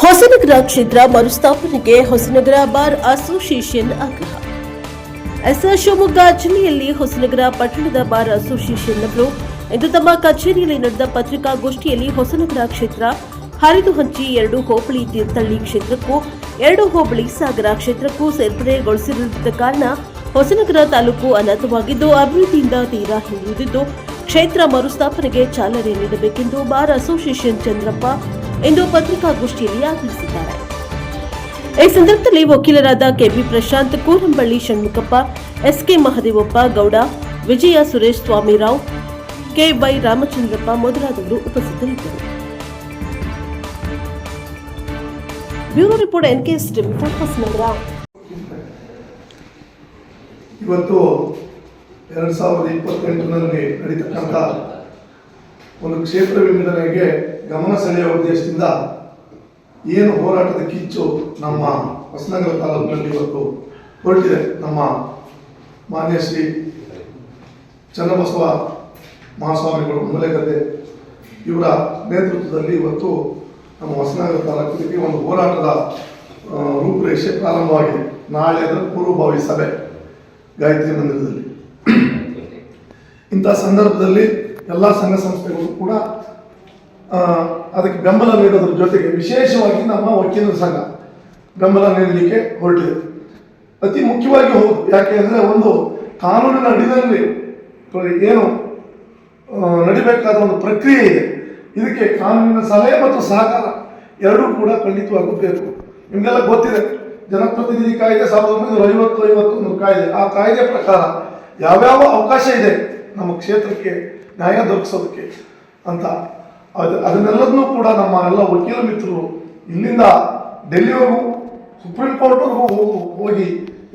ಹೊಸನಗರ ಕ್ಷೇತ್ರ ಮರುಸ್ಥಾಪನೆಗೆ Hosanagara bar association ಆಗ್ರಹ. ಎಸ್ ಶಿವಮೊಗ್ಗ ಜಿಲ್ಲೆಯಲ್ಲಿ ಹೊಸನಗರ ಪಟ್ಟಣದ ಬಾರ್ ಅಸೋಸಿಯೇಷನ್ ಅವರು ಇಂದು ತಮ್ಮ ಕಚೇರಿಯಲ್ಲಿ ನಡೆದ ಪತ್ರಿಕಾಗೋಷ್ಠಿಯಲ್ಲಿ ಹೊಸನಗರ ಕ್ಷೇತ್ರ ಹರಿದು ಹಂಚಿ ಎರಡು ಹೋಬಳಿ ತೀರ್ಥಹಳ್ಳಿ ಕ್ಷೇತ್ರಕ್ಕೂ ಎರಡು ಹೋಬಳಿ ಸಾಗರ ಕ್ಷೇತ್ರಕ್ಕೂ ಸೇರ್ಪಡೆಗೊಳಿಸಿರುವುದ ಕಾರಣ ಹೊಸನಗರ ತಾಲೂಕು ಅನಾಥವಾಗಿದ್ದು, ಅಭಿವೃದ್ಧಿಯಿಂದ ತೀರಾ ಹಿಂದುಳಿದಿದ್ದು ಕ್ಷೇತ್ರ ಮರುಸ್ಥಾಪನೆಗೆ ಚಾಲನೆ ನೀಡಬೇಕೆಂದು ಬಾರ್ ಅಸೋಸಿಯೇಷನ್ ಚಂದ್ರಪ್ಪ ಇಂದು ಪತ್ರಿಕಾಗೋಷ್ಠಿಯಲ್ಲಿ ಆಗ್ರಹಿಸಿದ್ದಾರೆ ಈ ಸಂದರ್ಭದಲ್ಲಿ ವಕೀಲರಾದ KB Prashanth, Koorambally Shanmukhappa, SK Mahadevappa Gowda, Vijaya Suresh Swamirao, KY Ramachandrappa ಮೊದಲಾದವರು ಉಪಸ್ಥಿತರಿದ್ದರು. Bureau report NKS report Hosanagara ಇವತ್ತು ಎರಡು ಸಾವಿರದ ಇಪ್ಪತ್ತೆಂಟರಲ್ಲಿ ನಡೀತಕ್ಕಂಥ ಒಂದು ಕ್ಷೇತ್ರ ವಿಂಗಡಣೆಗೆ ಗಮನ ಸೆಳೆಯುವ ಉದ್ದೇಶದಿಂದ ಏನು ಹೋರಾಟದ ಕಿಚ್ಚು ನಮ್ಮ ಹೊಸನಗರ ತಾಲೂಕಿನಲ್ಲಿ ಇವತ್ತು ಹೊರಟಿದೆ. ನಮ್ಮ ಮಾನ್ಯ ಶ್ರೀ ಚನ್ನಬಸವ ಮಹಾಸ್ವಾಮಿಗಳು ಮೂಲೆಗದ್ದೆ ಇವರ ನೇತೃತ್ವದಲ್ಲಿ ಇವತ್ತು ನಮ್ಮ ಹೊಸನಗರ ತಾಲೂಕಿನಲ್ಲಿ ಒಂದು ಹೋರಾಟದ ರೂಪುರೇಷೆ ಪ್ರಾರಂಭವಾಗಿದೆ. ನಾಳೆ ಅದರ ಪೂರ್ವಭಾವಿ ಸಭೆ, ಗಾಯತ್ರಿ ಮಂದಿರದಲ್ಲಿ. ಇಂಥ ಸಂದರ್ಭದಲ್ಲಿ ಎಲ್ಲ ಸಂಘ ಸಂಸ್ಥೆಗಳು ಕೂಡ ಅದಕ್ಕೆ ಬೆಂಬಲ ನೀಡೋದ್ರ ಜೊತೆಗೆ ವಿಶೇಷವಾಗಿ ನಮ್ಮ ವಕೀಲರ ಸಂಘ ಬೆಂಬಲ ನೀಡಲಿಕ್ಕೆ ಹೊರಟಿದೆ. ಅತಿ ಮುಖ್ಯವಾಗಿ ಹೌದು. ಯಾಕೆ ಅಂದರೆ ಒಂದು ಕಾನೂನಿನ ಅಡಿಯಲ್ಲಿ ಏನು ನಡಿಬೇಕಾದ ಒಂದು ಪ್ರಕ್ರಿಯೆ ಇದೆ. ಇದಕ್ಕೆ ಕಾನೂನಿನ ಸಲಹೆ ಮತ್ತು ಸಹಕಾರ ಎರಡೂ ಕೂಡ ಖಂಡಿತವಾಗಬೇಕು. ನಿಮಗೆಲ್ಲ ಗೊತ್ತಿದೆ, ಜನಪ್ರತಿನಿಧಿ ಕಾಯ್ದೆ ಸಾವಿರದ ಒಂಬೈನೂರ ಐವತ್ತು, ಐವತ್ತೊಂದು ಕಾಯ್ದೆ. ಆ ಕಾಯ್ದೆ ಪ್ರಕಾರ ಯಾವ್ಯಾವ ಅವಕಾಶ ಇದೆ ನಮ್ಮ ಕ್ಷೇತ್ರಕ್ಕೆ ನ್ಯಾಯ ದೊರಕಿಸೋದಕ್ಕೆ ಅಂತ. ಅದು ಅದನ್ನೆಲ್ಲದನ್ನೂ ಕೂಡ ನಮ್ಮ ಎಲ್ಲ ವಕೀಲ ಮಿತ್ರರು ಇಲ್ಲಿಂದ ಡೆಲ್ಲಿವರೆಗೂ, ಸುಪ್ರೀಂ ಕೋರ್ಟ್ವರೆಗೂ ಹೋಗಿ ಹೋಗಿ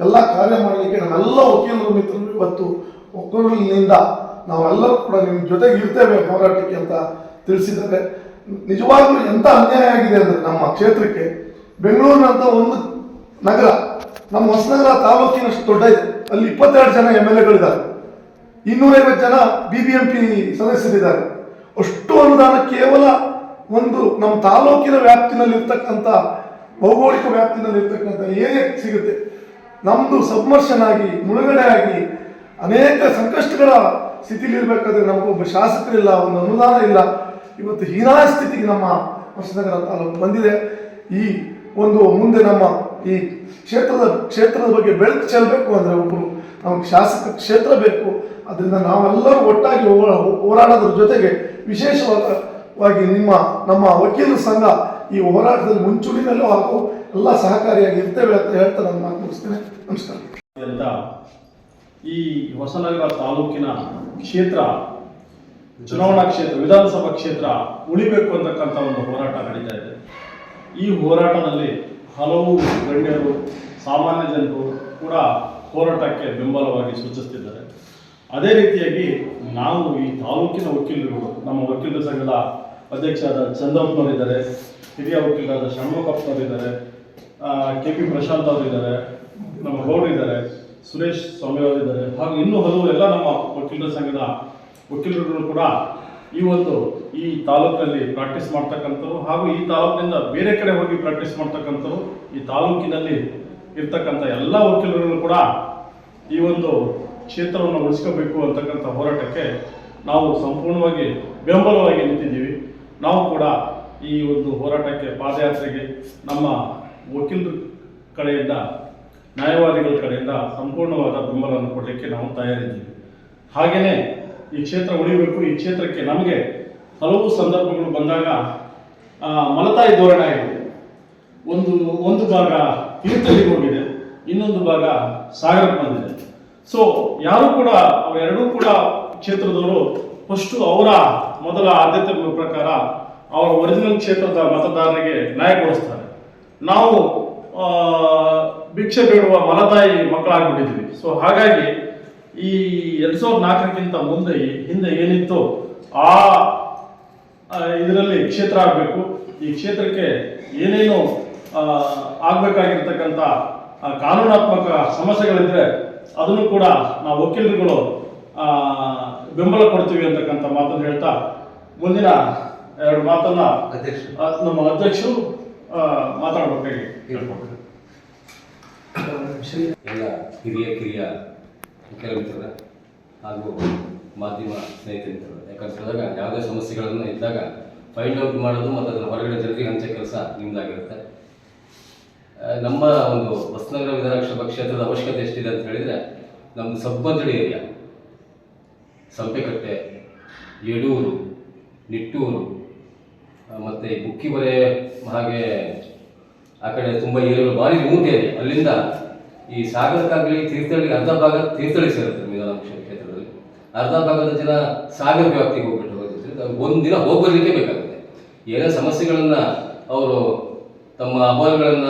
ಎಲ್ಲ ಕಾರ್ಯ ಮಾಡಲಿಕ್ಕೆ ನಮ್ಮೆಲ್ಲ ವಕೀಲರು ಮಿತ್ರರು ಇವತ್ತು ಒಕ್ಕೂರಿನಿಂದ ನಾವೆಲ್ಲರೂ ಕೂಡ ನಿಮ್ಮ ಜೊತೆಗೆ ಇರ್ತೇವೆ ಹೋರಾಟಕ್ಕೆ ಅಂತ ತಿಳಿಸಿದ್ದಾರೆ. ನಿಜವಾಗ್ಲೂ ಎಂಥ ಅನ್ಯಾಯ ಆಗಿದೆ ಅಂದರೆ ನಮ್ಮ ಕ್ಷೇತ್ರಕ್ಕೆ ಬೆಂಗಳೂರಿನಂಥ ಒಂದು ನಗರ, ನಮ್ಮ ಹೊಸನಗರ ತಾಲೂಕಿನಷ್ಟು ದೊಡ್ಡ ಇದೆ. ಅಲ್ಲಿ ಇಪ್ಪತ್ತೆರಡು ಜನ ಎಂ ಎಲ್ ಎಗಳಿದ್ದಾರೆ. ಇನ್ನೂರೈವತ್ತು ಜನ ಬಿ ಬಿ ಎಂ ಪಿ ಸದಸ್ಯರಿದ್ದಾರೆ. ಅಷ್ಟು ಅನುದಾನ ಕೇವಲ ಒಂದು ನಮ್ಮ ತಾಲೂಕಿನ ವ್ಯಾಪ್ತಿನಲ್ಲಿ ಇರ್ತಕ್ಕಂಥ ಭೌಗೋಳಿಕ ವ್ಯಾಪ್ತಿನಲ್ಲಿ ಇರ್ತಕ್ಕಂಥ ಏರಿಯಾ ಸಿಗುತ್ತೆ. ನಮ್ಮದು ಸಬ್ಮರ್ಷನ್ ಆಗಿ, ಮುಳುಗಡೆ ಆಗಿ, ಅನೇಕ ಸಂಕಷ್ಟಗಳ ಸ್ಥಿತಿಲಿ ಇರಬೇಕಾದ್ರೆ ನಮಗೊಬ್ಬ ಶಾಸಕರಿಲ್ಲ, ಒಂದು ಅನುದಾನ ಇಲ್ಲ. ಇವತ್ತು ಹೀನಾಯ ಸ್ಥಿತಿಗೆ ನಮ್ಮ ಹೊಸನಗರ ತಾಲೂಕು ಬಂದಿದೆ. ಈ ಒಂದು ಮುಂದೆ ನಮ್ಮ ಈ ಕ್ಷೇತ್ರದ ಕ್ಷೇತ್ರದ ಬಗ್ಗೆ ಬೆಳಕು ಚೆಲ್ಲಬೇಕು ಅಂದರೆ ಒಬ್ಬರು ನಮಗೆ ಶಾಸಕ ಕ್ಷೇತ್ರ ಬೇಕು. ಅದರಿಂದ ನಾವೆಲ್ಲರೂ ಒಟ್ಟಾಗಿ ಹೋರಾ- ಹೋರಾಡೋದ್ರ ಜೊತೆಗೆ ವಿಶೇಷವಾಗಿ ನಿಮ್ಮ, ನಮ್ಮ ವಕೀಲರ ಸಂಘ ಈ ಹೋರಾಟದಲ್ಲಿ ಮುಂಚೂಣಿನಲ್ಲೂ ಹಾಗೂ ಎಲ್ಲ ಸಹಕಾರಿಯಾಗಿ ಇರ್ತೇವೆ ಅಂತ ಹೇಳ್ತಾ ನಾನು ಮಾತು ಮುಗಿಸ್ತೇನೆ ನಮಸ್ಕಾರ ಈ ಹೊಸನಗರ ತಾಲೂಕಿನ ಕ್ಷೇತ್ರ, ಚುನಾವಣಾ ಕ್ಷೇತ್ರ, ವಿಧಾನಸಭಾ ಕ್ಷೇತ್ರ ಉಳಿಬೇಕು ಅಂತಕ್ಕಂಥ ಒಂದು ಹೋರಾಟ ನಡೀತಾ ಇದೆ. ಈ ಹೋರಾಟದಲ್ಲಿ ಹಲವು ಗಣ್ಯರು, ಸಾಮಾನ್ಯ ಜನರು ಕೂಡ ಹೋರಾಟಕ್ಕೆ ಬೆಂಬಲವಾಗಿ ಸೂಚಿಸ್ತಿದ್ದಾರೆ. ಅದೇ ರೀತಿಯಾಗಿ ನಾವು ಈ ತಾಲೂಕಿನ ವಕೀಲರು, ನಮ್ಮ ವಕೀಲರ ಸಂಘದ ಅಧ್ಯಕ್ಷರಾದ ಚಂದಪ್ಪನವರಿದ್ದಾರೆ ಹಿರಿಯ ವಕೀಲರಾದ ಷಣ್ಮುಖಪ್ಪನವರಿದ್ದಾರೆ ಕೆ ಪಿ ಪ್ರಶಾಂತ್ ಅವರಿದ್ದಾರೆ, ನಮ್ಮ ಗೌಡರಿದ್ದಾರೆ ಸುರೇಶ್ ಸ್ವಾಮಿ ಅವರಿದ್ದಾರೆ, ಹಾಗೂ ಇನ್ನೂ ಹಲವು ಎಲ್ಲ ನಮ್ಮ ವಕೀಲರ ಸಂಘದ ವಕೀಲರುಗಳು ಕೂಡ ಈ ಒಂದು ಈ ತಾಲೂಕಿನಲ್ಲಿ ಪ್ರಾಕ್ಟೀಸ್ ಮಾಡ್ತಕ್ಕಂಥವ್ರು ಹಾಗೂ ಈ ತಾಲೂಕಿನಿಂದ ಬೇರೆ ಕಡೆ ಹೋಗಿ ಪ್ರಾಕ್ಟೀಸ್ ಮಾಡ್ತಕ್ಕಂಥವ್ರು ಈ ತಾಲೂಕಿನಲ್ಲಿ ಇರ್ತಕ್ಕಂಥ ಎಲ್ಲ ವಕೀಲರುಗಳು ಕೂಡ ಈ ಒಂದು ಕ್ಷೇತ್ರವನ್ನು ಉಳಿಸ್ಕೋಬೇಕು ಅಂತಕ್ಕಂಥ ಹೋರಾಟಕ್ಕೆ ನಾವು ಸಂಪೂರ್ಣವಾಗಿ ಬೆಂಬಲವಾಗಿ ನಿಂತಿದ್ದೀವಿ. ನಾವು ಕೂಡ ಈ ಒಂದು ಹೋರಾಟಕ್ಕೆ ಪಾದಯಾತ್ರೆಗೆ ನಮ್ಮ ವಕೀಲರ ಕಡೆಯಿಂದ, ನ್ಯಾಯವಾದಿಗಳ ಕಡೆಯಿಂದ ಸಂಪೂರ್ಣವಾದ ಬೆಂಬಲವನ್ನು ಕೊಡಲಿಕ್ಕೆ ನಾವು ತಯಾರಿದ್ದೀವಿ. ಹಾಗೆಯೇ ಈ ಕ್ಷೇತ್ರ ಉಳಿಬೇಕು, ಈ ಕ್ಷೇತ್ರಕ್ಕೆ ನಮಗೆ ಹಲವು ಸಂದರ್ಭಗಳು ಬಂದಾಗ ಮಲತಾಯಿ ಧೋರಣೆ ಆಗಿದೆ. ಒಂದು ಒಂದು ಭಾಗ ತೀರ್ಥಳಿಗೆ ಹೋಗಿದೆ, ಇನ್ನೊಂದು ಭಾಗ ಸಾಗರಕ್ಕೆ ಬಂದಿದೆ. ಸೊ ಯಾರು ಕೂಡ ಅವೆರಡೂ ಕೂಡ ಕ್ಷೇತ್ರದವರು ಫಸ್ಟು ಅವರ ಮೊದಲ ಆದ್ಯತೆ ಪ್ರಕಾರ ಅವರ ಒರಿಜಿನಲ್ ಕ್ಷೇತ್ರದ ಮತದಾರರಿಗೆ ನ್ಯಾಯ ಕೊಡಿಸ್ತಾರೆ. ನಾವು ಭಿಕ್ಷೆ ಬೇಡುವ ಮಲತಾಯಿ ಮಕ್ಕಳಾಗ್ಬಿಟ್ಟಿದ್ವಿ ಸೊ ಹಾಗಾಗಿ ಈ ಎರಡ್ ಸಾವಿರದ ನಾಲ್ಕಕ್ಕಿಂತ ಮುಂದೆ, ಹಿಂದೆ ಏನಿತ್ತು ಆ ಇದರಲ್ಲಿ ಕ್ಷೇತ್ರ ಆಗಬೇಕು. ಈ ಕ್ಷೇತ್ರಕ್ಕೆ ಏನೇನು ಆಗಬೇಕಾಗಿರ್ತಕ್ಕಂಥ ಕಾನೂನಾತ್ಮಕ ಸಮಸ್ಯೆಗಳಿದ್ರೆ ಅದನ್ನು ಕೂಡ ನಾವು ವಕೀಲರುಗಳು ಬೆಂಬಲ ಕೊಡ್ತೀವಿ ಅಂತಕ್ಕಂಥ ಮಾತನ್ನು ಹೇಳ್ತಾ ಮುಂದಿನ ಎರಡು ಮಾತನ್ನ ಅಧ್ಯಕ್ಷ ನಮ್ಮ ಅಧ್ಯಕ್ಷರು ಮಾತಾಡಬೇಕಾಗಿ ಹೇಳ್ಕೊಡ್ತೀವಿ ಎಲ್ಲ ಹಿರಿಯ ಕಿರಿಯ ಮಿತ್ರರ ಹಾಗೂ ಮಾಧ್ಯಮ ಸ್ನೇಹಿತರ ಯಾಕಂತ ಯಾವುದೇ ಸಮಸ್ಯೆಗಳನ್ನು ಇದ್ದಾಗ ಫೈಂಡ್ ಔಟ್ ಮಾಡೋದು ಮತ್ತು ಅದನ್ನು ಹೊರಗಡೆ ಜನರಿಗೆ ಹಂಚೋ ಕೆಲಸ ನಿಮ್ಮದಾಗಿರುತ್ತೆ ನಮ್ಮ ಒಂದು ಹೊಸನಗರ ವಿಧಾನಸಭಾ ಕ್ಷೇತ್ರದ ಅವಶ್ಯಕತೆ ಎಷ್ಟಿದೆ ಅಂತ ಹೇಳಿದರೆ ನಮ್ಮದು ಸಬ್ಬಂದಡಿ ಏರಿಯಾ. ಸಂಪೆಕಟ್ಟೆ, ಯಡೂರು, ನಿಟ್ಟೂರು ಮತ್ತು ಬುಕ್ಕಿಬರೆ ಹಾಗೆ ಆ ಕಡೆ ತುಂಬ ಏರಿಯಾಗಳು ಭಾರಿ ಏರಿಯಾ ಅಲ್ಲಿಂದ ಈ ಸಾಗರಕ್ಕಾಗಲಿ ತೀರ್ಥಹಳ್ಳಿಗೆ ಅರ್ಧ ಭಾಗ ತೀರ್ಥಹಳ್ಳಿ ಸೇರುತ್ತೆ. ಅರ್ಧ ಭಾಗದ ಜನ ಸಾಗರ ವ್ಯಾಪ್ತಿಗೆ ಹೋಗ್ಬಿಟ್ಟು ಒಂದು ದಿನ ಹೋಗ್ಬರ್ಲಿಕ್ಕೆ ಬೇಕಾಗುತ್ತೆ. ಏನೇ ಸಮಸ್ಯೆಗಳನ್ನ ಅವರು ತಮ್ಮ ಅಹವಾಲುಗಳನ್ನ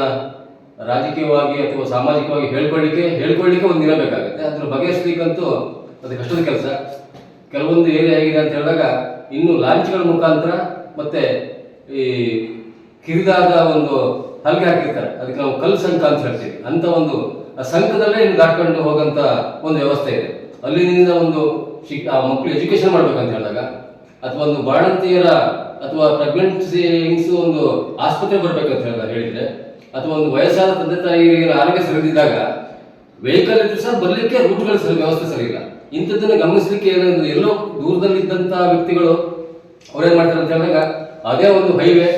ರಾಜಕೀಯವಾಗಿ ಅಥವಾ ಸಾಮಾಜಿಕವಾಗಿ ಹೇಳ್ಕೊಳ್ಳಿಕ್ಕೆ ಹೇಳ್ಕೊಳ್ಳಿಕ್ಕೆ ಒಂದು ದಿನ ಬೇಕಾಗುತ್ತೆ. ಅದನ್ನು ಬಗೆಹರಿಸ್ಲಿಕ್ಕಂತೂ ಅದು ಕಷ್ಟದ ಕೆಲಸ. ಕೆಲವೊಂದು ಏರಿಯಾ ಆಗಿದೆ ಅಂತ ಹೇಳಿದಾಗ ಇನ್ನು ಲಾಂಚ್ಗಳ ಮುಖಾಂತರ ಮತ್ತೆ ಈ ಕಿರಿದಾದ ಒಂದು ಹಲ್ಗೆ ಹಾಕಿರ್ತಾರೆ. ಅದಕ್ಕೆ ನಾವು ಕಲ್ ಸಂಕ ಅಂತ ಹೇಳ್ತೀವಿ. ಅಂತ ಒಂದು ಆ ಸಂಕದಲ್ಲೇ ಇನ್ನು ದಾಟ್ಕೊಂಡು ಹೋಗಂತ ಒಂದು ವ್ಯವಸ್ಥೆ ಇದೆ. ಅಲ್ಲಿನಿಂದ ಒಂದು ಶಿಕ್ ಮಕ್ಕಳು ಎಜುಕೇಶನ್ ಮಾಡ್ಬೇಕಂತ ಹೇಳಿದಾಗ, ಅಥವಾ ಒಂದು ಬಾಣಂತಿಯರ ಅಥವಾ ಪ್ರೆಗ್ನೆನ್ಸಿಂಗ್ಸ್ ಒಂದು ಆಸ್ಪತ್ರೆ ಬರ್ಬೇಕಂತ ಹೇಳಿದಾಗ ಹೇಳಿದ್ರೆ, ಅಥವಾ ಒಂದು ವಯಸ್ಸಾದ ತಂದೆ ತಾಯಿ ಆರೋಗ್ಯ ಸರಿದಿದ್ದಾಗ ವೆಹಿಕಲ್ ಇದ್ರು ಸಹ ಬರ್ಲಿಕ್ಕೆ ರೂಟ್ಗಳ ಸರಿ ವ್ಯವಸ್ಥೆ ಸರಿ ಇಲ್ಲ. ಇಂಥದ್ದನ್ನು ಗಮನಿಸಲಿಕ್ಕೆ ಏನಂದ್ರೆ ಎಲ್ಲೋ ದೂರದಲ್ಲಿದ್ದಂಥ ವ್ಯಕ್ತಿಗಳು ಅವ್ರೇನ್ ಮಾಡ್ತಾರೆ ಅಂತ ಹೇಳಿದಾಗ, ಅದೇ ಒಂದು ಹೈವೇ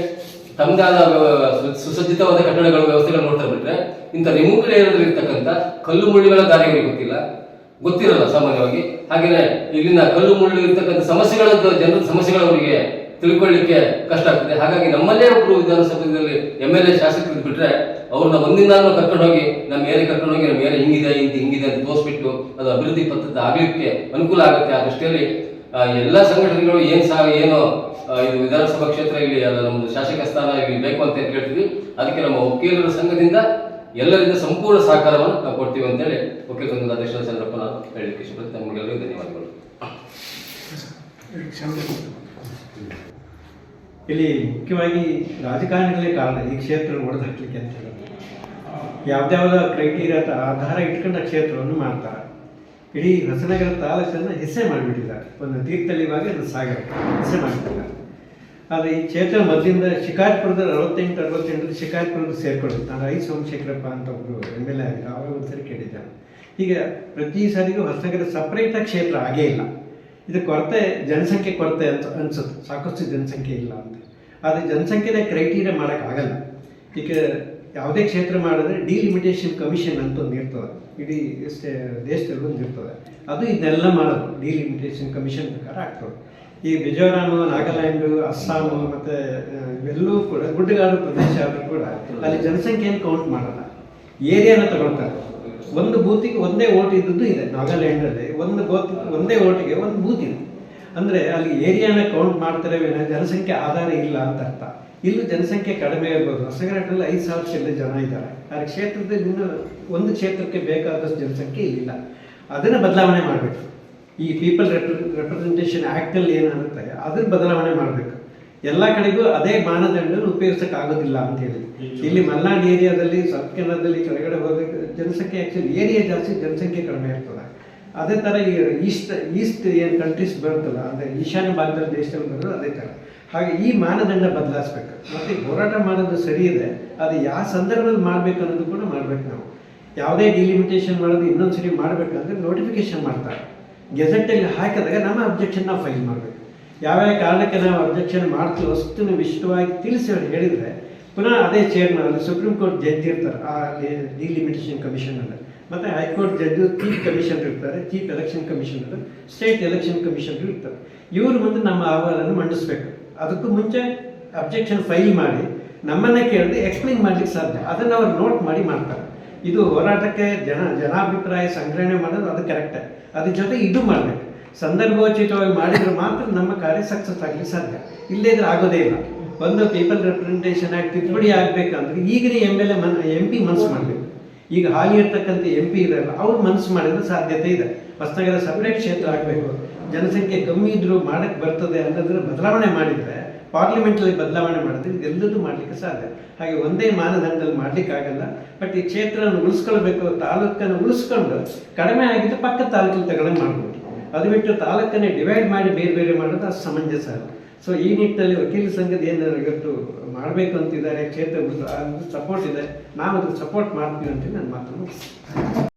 ತಮ್ಮದಾದ ಸುಸಜ್ಜಿತವಾದ ಕಟ್ಟಡಗಳ ವ್ಯವಸ್ಥೆಗಳು ನೋಡ್ತಾ ಬಿಟ್ರೆ ಇಂಥ ರಿಮೋಟ್ ಏರಿಯಾದಲ್ಲಿ ಇರ್ತಕ್ಕಂಥ ಕಲ್ಲು ಮುಳ್ಳುಗಳ ದಾರಿಗಳಿಗೆ ಗೊತ್ತಿಲ್ಲ. ಗೊತ್ತಿರಲ್ಲ ಸಾಮಾನ್ಯವಾಗಿ. ಹಾಗೇನೆ ಇಲ್ಲಿನ ಕಲ್ಲು ಮುಳ್ಳು ಇರ್ತಕ್ಕಂಥ ಸಮಸ್ಯೆಗಳಂತ ಜನರ ಸಮಸ್ಯೆಗಳು ಅವರಿಗೆ ತಿಳ್ಕೊಳ್ಳಿಕ್ಕೆ ಕಷ್ಟ ಆಗ್ತದೆ. ಹಾಗಾಗಿ ನಮ್ಮಲ್ಲೇ ಒಬ್ರು ವಿಧಾನಸಭೆಯಲ್ಲಿ ಎಂ ಎಲ್ ಎ ಶಾಸಕರು ಬಿಟ್ರೆ ಅವ್ರನ್ನ ಒಂದಿನ ಕರ್ಕೊಂಡು ಹೋಗಿ ನಮ್ಮ ಏರಿಯಾ ಕರ್ಕೊಂಡು ಹೋಗಿ ನಮ್ಮ ಏರಿಯಾ ಹಿಂಗಿದೆ ಇಂತ ಹಿಂಗಿದೆ ಅಂತ ತೋರಿಸ್ಬಿಟ್ಟು ಅದು ಅಭಿವೃದ್ಧಿ ಪದ್ಧತಿ ಆಗಲಿಕ್ಕೆ ಅನುಕೂಲ ಆಗುತ್ತೆ. ಆ ದೃಷ್ಟಿಯಲ್ಲಿ ಎಲ್ಲ ಸಂಘಟನೆಗಳು ಏನ್ ಸಾ, ಏನು ಇದು ವಿಧಾನಸಭಾ ಕ್ಷೇತ್ರ ಇಲ್ಲಿ ನಮ್ಮ ಶಾಸಕ ಸ್ಥಾನ ಇಲ್ಲಿ ಬೇಕು ಅಂತ ಹೇಳ್ತೀವಿ. ಅದಕ್ಕೆ ನಮ್ಮ ವಕೀಲರ ಸಂಘದಿಂದ ಎಲ್ಲರಿಂದ ಸಂಪೂರ್ಣ ಸಹಕಾರವನ್ನು ನಾವು ಕೊಡ್ತೀವಿ ಅಂತೇಳಿ ಮುಖ್ಯ ಸಂಘದ ಅಧ್ಯಕ್ಷ ಚಂದ್ರಪ್ಪ ನಾನು ಇಷ್ಟಪಡ್ತೀನಿ ತಮಗೆಲ್ಲರಿಗೂ ಧನ್ಯವಾದಗಳು. ಇಲ್ಲಿ ಮುಖ್ಯವಾಗಿ ರಾಜಕಾರಣಿಗಳೇ ಕಾರಣ ಈ ಕ್ಷೇತ್ರ ಒಡೆದು ಹಾಕ್ಲಿಕ್ಕೆ ಅಂತ ಹೇಳಿ. ಯಾವ್ದಾವ್ದ ಕ್ರೈಟೀರಿಯಾ ಆಧಾರ ಇಟ್ಕೊಂಡ ಕ್ಷೇತ್ರವನ್ನು ಮಾಡ್ತಾರೆ. ಇಡೀ ಹೊಸನಗರ ತಾಲೂಕನ್ನು ಹೆಸೆ ಮಾಡಿಬಿಟ್ಟಿದ್ದಾರೆ. ಒಂದು ತೀರ್ಥಳ್ಳಿವಾಗಿ ಅದು ಸಾಗರ. ಹೆಸೆ ಮಾಡಿಬಿಟ್ಟಿದ್ದಾರೆ. ಆದರೆ ಈ ಕ್ಷೇತ್ರ ಮೊದಲಿಂದ ಶಿಕಾರ್ಪುರದ ಅರವತ್ತೆಂಟು ಅರವತ್ತೆಂಟರಲ್ಲಿ ಶಿಕಾರಿಪುರದ ಸೇರ್ಕೊಳ್ಳುತ್ತೆ ನಾನು ಐ ಸೋಮಶೇಖರಪ್ಪ ಅಂತ ಒಬ್ಬರು ಎಂ ಎಲ್ ಎ ಆಗಿದ್ದ ಅವರು ಒಂದ್ಸರಿ ಕೇಳಿದ್ದಾರೆ. ಈಗ ಪ್ರತಿ ಸಾರಿಗೂ ಹೊಸನಗರ ಸಪ್ರೇಟಾಗಿ ಕ್ಷೇತ್ರ ಆಗೇ ಇಲ್ಲ. ಇದು ಕೊರತೆ, ಜನಸಂಖ್ಯೆ ಕೊರತೆ ಅಂತ ಅನ್ಸುತ್ತೆ. ಸಾಕಷ್ಟು ಜನಸಂಖ್ಯೆ ಇಲ್ಲ ಅಂತ. ಆದರೆ ಜನಸಂಖ್ಯೆನೇ ಕ್ರೈಟೀರಿಯಾ ಮಾಡೋಕ್ಕಾಗಲ್ಲ ಈಗ ಯಾವುದೇ ಕ್ಷೇತ್ರ ಮಾಡಿದ್ರೆ ಡಿಲಿಮಿಟೇಷನ್ ಕಮಿಷನ್ ಅಂತ ಒಂದು ಇರ್ತದೆ. ಇಡೀ ದೇಶದಲ್ಲಿ ಒಂದು ಇರ್ತದೆ. ಅದು ಇದನ್ನೆಲ್ಲ ಮಾಡೋದು. ಡಿಲಿಮಿಟೇಷನ್ ಕಮಿಷನ್ ಪ್ರಕಾರ ಆಗ್ತದೆ. ಈ ಮಿಜೋರಾಮ್, ನಾಗಾಲ್ಯಾಂಡು, ಅಸ್ಸಾಮು ಮತ್ತು ಇವೆಲ್ಲೂ ಕೂಡ ಗುಡ್ಡಗಾಡು ಪ್ರದೇಶ ಆದರೂ ಕೂಡ ಅಲ್ಲಿ ಜನಸಂಖ್ಯೆಯನ್ನು ಕೌಂಟ್ ಮಾಡಲ್ಲ. ಏರಿಯಾನ ತಗೊಳ್ತಾರೆ. ಒಂದು ಬೂತಿಗೆ ಒಂದೇ ಓಟ್ ಇದ್ದದ್ದು ಇದೆ. ನಾಗಾಲ್ಯಾಂಡಲ್ಲಿ ಒಂದು ಬೂತ್ ಒಂದೇ ಓಟಿಗೆ ಒಂದು ಬೂತ್ ಇದೆ. ಅಂದರೆ ಅಲ್ಲಿ ಏರಿಯಾನ ಕೌಂಟ್ ಮಾಡ್ತಾರೆ ಜನಸಂಖ್ಯೆ ಆಧಾರ ಇಲ್ಲ ಅಂತ ಅರ್ಥ. ಇಲ್ಲೂ ಜನಸಂಖ್ಯೆ ಕಡಿಮೆ ಇರ್ಬೋದು ಹೊಸಗರಟ್ಟಲ್ಲಿ ಐದು ಸಾವಿರ ಚಿಲ್ಲರೆ ಜನ ಇದ್ದಾರೆ. ಕ್ಷೇತ್ರದಲ್ಲಿ ಇನ್ನೂ ಒಂದು ಕ್ಷೇತ್ರಕ್ಕೆ ಬೇಕಾದಷ್ಟು ಜನಸಂಖ್ಯೆ ಇಲ್ಲ ಅದನ್ನು ಬದಲಾವಣೆ ಮಾಡಬೇಕು. ಈ ಪೀಪಲ್ ರೆಪ್ರೆಸೆಂಟೇಷನ್ ಆ್ಯಕ್ಟಲ್ಲಿ ಏನಾಗುತ್ತೆ ಅದನ್ನ ಬದಲಾವಣೆ ಮಾಡಬೇಕು. ಎಲ್ಲ ಕಡೆಗೂ ಅದೇ ಮಾನದಂಡ ಉಪಯೋಗಿಸಕ್ಕೆ ಆಗೋದಿಲ್ಲ ಅಂತ ಹೇಳಿ. ಇಲ್ಲಿ ಮಲ್ನಾಡ್ ಏರಿಯಾದಲ್ಲಿ ಸೌತ್ ಕೆನಡಾದಲ್ಲಿ ಕೆಳಗಡೆ ಹೋಗಬೇಕು ಜನಸಂಖ್ಯೆ ಆ್ಯಕ್ಚುಲಿ ಏರಿಯಾ ಜಾಸ್ತಿ ಜನಸಂಖ್ಯೆ ಕಡಿಮೆ ಇರ್ತದೆ. ಅದೇ ಥರ ಈ ಈಸ್ಟ್ ಈಸ್ಟ್ ಏನು ಕಂಟ್ರೀಸ್ ಬರುತ್ತಲ್ಲ ಅಂದರೆ ಈಶಾನ್ಯ ಭಾರತದ ದೇಶದಲ್ಲಿ ಬರೋದು ಅದೇ ಥರ ಹಾಗೆ ಈ ಮಾನದಂಡ ಬದಲಾಯಿಸ್ಬೇಕು. ಮತ್ತು ಹೋರಾಟ ಮಾಡೋದು ಸರಿ ಇದೆ ಅದು ಯಾವ ಸಂದರ್ಭದಲ್ಲಿ ಮಾಡಬೇಕು ಅನ್ನೋದು ಕೂಡ ಮಾಡ್ಬೇಕು ನಾವು. ಯಾವುದೇ ಡಿಲಿಮಿಟೇಷನ್ ಮಾಡೋದು ಇನ್ನೊಂದು ಸರಿ ಮಾಡಬೇಕಂದ್ರೆ ನೋಟಿಫಿಕೇಶನ್ ಮಾಡ್ತಾರೆ. ಗೆಜೆಟಲ್ಲಿ ಹಾಕಿದಾಗ ನಮ್ಮ ಅಬ್ಜೆಕ್ಷನ್ ನಾವು ಫೈಲ್ ಮಾಡಬೇಕು. ಯಾವ್ಯಾವ ಕಾರಣಕ್ಕೆ ನಾವು ಅಬ್ಜೆಕ್ಷನ್ ಮಾಡ್ತೀವಿ ವಸ್ತುನ ವಿಶಿಷ್ಟವಾಗಿ ತಿಳಿಸಿ ಅವ್ರು ಹೇಳಿದರೆ, ಪುನಃ ಅದೇ ಚೇರ್ಮನ್ ಸುಪ್ರೀಂ ಕೋರ್ಟ್ ಜಡ್ಜ್ ಇರ್ತಾರೆ, ಆ ಡಿಲಿಮಿಟೇಷನ್ ಕಮಿಷನಲ್ಲಿ ಮತ್ತು high court judge chief commission ಇರ್ತಾರೆ chief election commissioner state election commissioner ಇರ್ತಾರೆ. ಇವರು ಮುಂದೆ ನಮ್ಮ ಅಹವಾಲನ್ನು ಮಂಡಿಸ್ಬೇಕು. ಅದಕ್ಕೂ ಮುಂಚೆ ಅಬ್ಜೆಕ್ಷನ್ ಫೈಲ್ ಮಾಡಿ, ನಮ್ಮನ್ನೇ ಕೇಳಿದ್ರೆ ಎಕ್ಸ್ಪ್ಲೈನ್ ಮಾಡ್ಲಿಕ್ಕೆ ಸಾಧ್ಯ. ಅದನ್ನು ಅವ್ರು ನೋಟ್ ಮಾಡಿ ಮಾಡ್ತಾರೆ. ಇದು ಹೋರಾಟಕ್ಕೆ ಜನ, ಜನಾಭಿಪ್ರಾಯ ಸಂಗ್ರಹಣೆ ಮಾಡೋದು ಅದು ಕರೆಕ್ಟೇ ಅದ್ರ ಜೊತೆ ಇದು ಮಾಡಬೇಕು. ಸಂದರ್ಭೋಚಿತವಾಗಿ ಮಾಡಿದ್ರೆ ಮಾತ್ರ ನಮ್ಮ ಕಾರ್ಯ ಸಕ್ಸಸ್ ಆಗಲಿ ಸಾಧ್ಯ. ಇಲ್ಲದೇ ಇದ್ರೆ ಆಗೋದೇ ಇಲ್ಲ. ಒಂದು ಪೀಪಲ್ ರೆಪ್ರೆಸೆಂಟೇಷನ್ ಆಗಿ ತಿದ್ದುಪಡಿ ಆಗಬೇಕಂದ್ರೆ ಈಗಲೇ ಎಂ ಎಲ್ ಎ ಮನ್ ಎಂ ಪಿ ಮನಸ್ಸು ಮಾಡಬೇಕು. ಈಗ ಹಾಲಿ ಇರ್ತಕ್ಕಂಥ ಎಂ ಪಿ ಇರಲ್ಲ ಅವ್ರು ಮನಸ್ಸು ಮಾಡಿದ್ರೆ ಸಾಧ್ಯತೆ ಇದೆ. ಹೊಸನಗರ ಸಪ್ರೇಟ್ ಕ್ಷೇತ್ರ ಆಗಬೇಕು. ಜನಸಂಖ್ಯೆ ಕಮ್ಮಿ ಇದ್ರೂ ಮಾಡಕ್ಕೆ ಬರ್ತದೆ ಅನ್ನೋದ್ರ ಬದಲಾವಣೆ ಮಾಡಿದರೆ ಪಾರ್ಲಿಮೆಂಟಲ್ಲಿ ಬದಲಾವಣೆ ಮಾಡಿದ್ರೆ ಇದೆಲ್ಲದೂ ಮಾಡಲಿಕ್ಕೆ ಸಾಧ್ಯ. ಹಾಗೆ ಒಂದೇ ಮಾನದಂಡದಲ್ಲಿ ಮಾಡಲಿಕ್ಕಾಗಲ್ಲ ಬಟ್ ಈ ಕ್ಷೇತ್ರವನ್ನು ಉಳಿಸ್ಕೊಳ್ಬೇಕು, ತಾಲೂಕನ್ನು ಉಳಿಸ್ಕೊಂಡು ಕಡಿಮೆ ಆಗಿದ್ದು ಪಕ್ಕದ ತಾಲೂಕಿನ ತಗೊಳ್ಳೋಂಗೆ ಮಾಡ್ಬೋದು. ಅದು ಬಿಟ್ಟು ತಾಲೂಕನ್ನೇ ಡಿವೈಡ್ ಮಾಡಿ ಬೇರೆ ಬೇರೆ ಮಾಡೋದು ಅದು ಸಮಂಜಸ ಅಲ್ಲ. ಸೊ ಈ ನಿಟ್ಟಿನಲ್ಲಿ ವಕೀಲ ಸಂಘದ ಏನು ಇವತ್ತು ಮಾಡಬೇಕು ಅಂತಿದ್ದಾರೆ, ಕ್ಷೇತ್ರ ಸಪೋರ್ಟ್ ಇದೆ ನಾವು ಅದಕ್ಕೆ ಸಪೋರ್ಟ್ ಮಾಡ್ತೀವಿ ಅಂತ ನನ್ನ ಮಾತನ್ನು